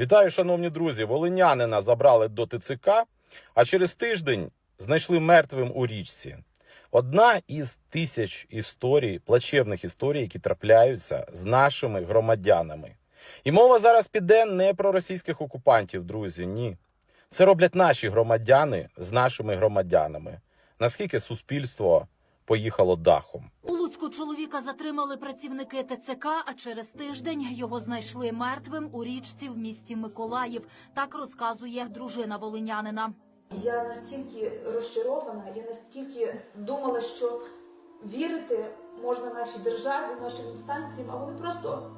Вітаю, шановні друзі! Волинянина забрали до ТЦК, а через тиждень знайшли мертвим у річці. Одна із тисяч історій, плачевних історій, які трапляються з нашими громадянами. І мова зараз піде не про російських окупантів, друзі. Ні. Це роблять наші громадяни з нашими громадянами. Наскільки суспільство поїхало дахом? У Луцьку чоловіка затримали працівники ТЦК, а через тиждень його знайшли мертвим у річці в місті Миколаїв. Так розказує дружина волинянина. Я настільки розчарована, я настільки думала, що вірити можна нашій державі, нашим інстанціям, а вони просто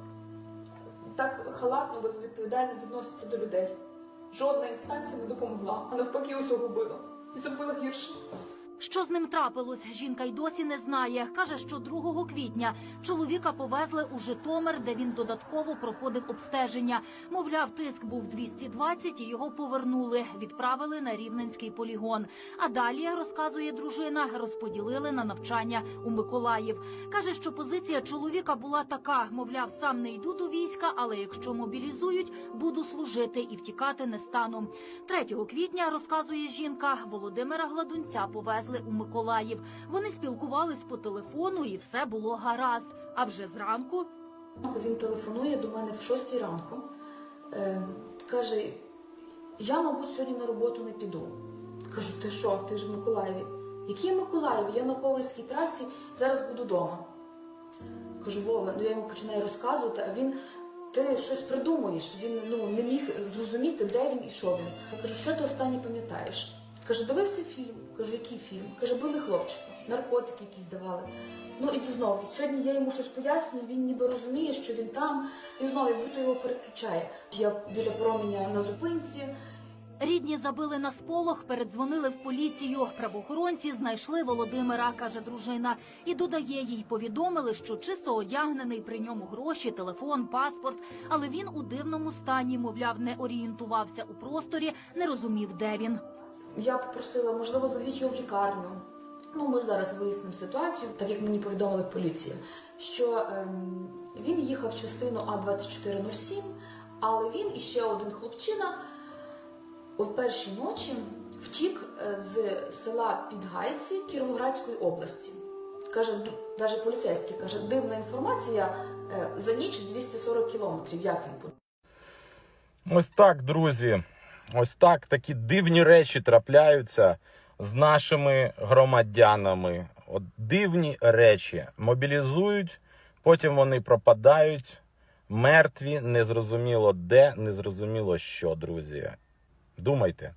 так халатно, безвідповідально відносяться до людей. Жодна інстанція не допомогла, а навпаки усугубила і зробила гірше. Що з ним трапилось, жінка й досі не знає. Каже, що 2 квітня чоловіка повезли у Житомир, де він додатково проходив обстеження. Мовляв, тиск був 220 і його повернули. Відправили на рівненський полігон. А далі розказує дружина, розподілили на навчання у Миколаїв. Каже, що позиція чоловіка була така: мовляв, сам не йду до війська, але якщо мобілізують, буду служити і втікати не стану. 3 квітня розказує жінка, Володимира Гладунця повезли у Миколаїв. Вони спілкувались по телефону, і все було гаразд. А вже зранку Він телефонує до мене в 6 ранку, е, каже: я, мабуть, сьогодні на роботу не піду. Кажу, ти що, ти ж в Миколаєві? Який я Миколаїв? Я на Ковальській трасі, зараз буду вдома. Кажу, Вова, ну я йому починаю розказувати, а він. Ти щось придумуєш. Він ну не міг зрозуміти, де він і що він. Кажу, що ти останнє пам'ятаєш? Каже, дивився фільм. Кажу, який фільм? Каже, били хлопчика, наркотики якісь давали. Ну і знову, сьогодні я йому щось пояснюю, він ніби розуміє, що він там, і знову, як будто його переключає. Я біля променя на зупинці. рідні забили на сполох, передзвонили в поліцію. Правоохоронці знайшли Володимира, каже дружина, і додає їй повідомили, що чисто одягнений при ньому гроші, телефон, паспорт. Але він у дивному стані, мовляв, не орієнтувався у просторі, не розумів, де він. Я попросила, можливо, заведіть його в лікарню. Ну, ми зараз вияснимо ситуацію, так як мені повідомили поліція, що ем, він їхав в частину А2407, але він і ще один хлопчина о першій ночі втік е, з села Підгайці Кіровоградської області. Каже, навіть поліцейський каже, дивна інформація е, за ніч 240 кілометрів. Як він буде? Ось так, друзі. Ось так такі дивні речі трапляються з нашими громадянами. От дивні речі мобілізують, потім вони пропадають, мертві, незрозуміло де, незрозуміло що, друзі. Думайте.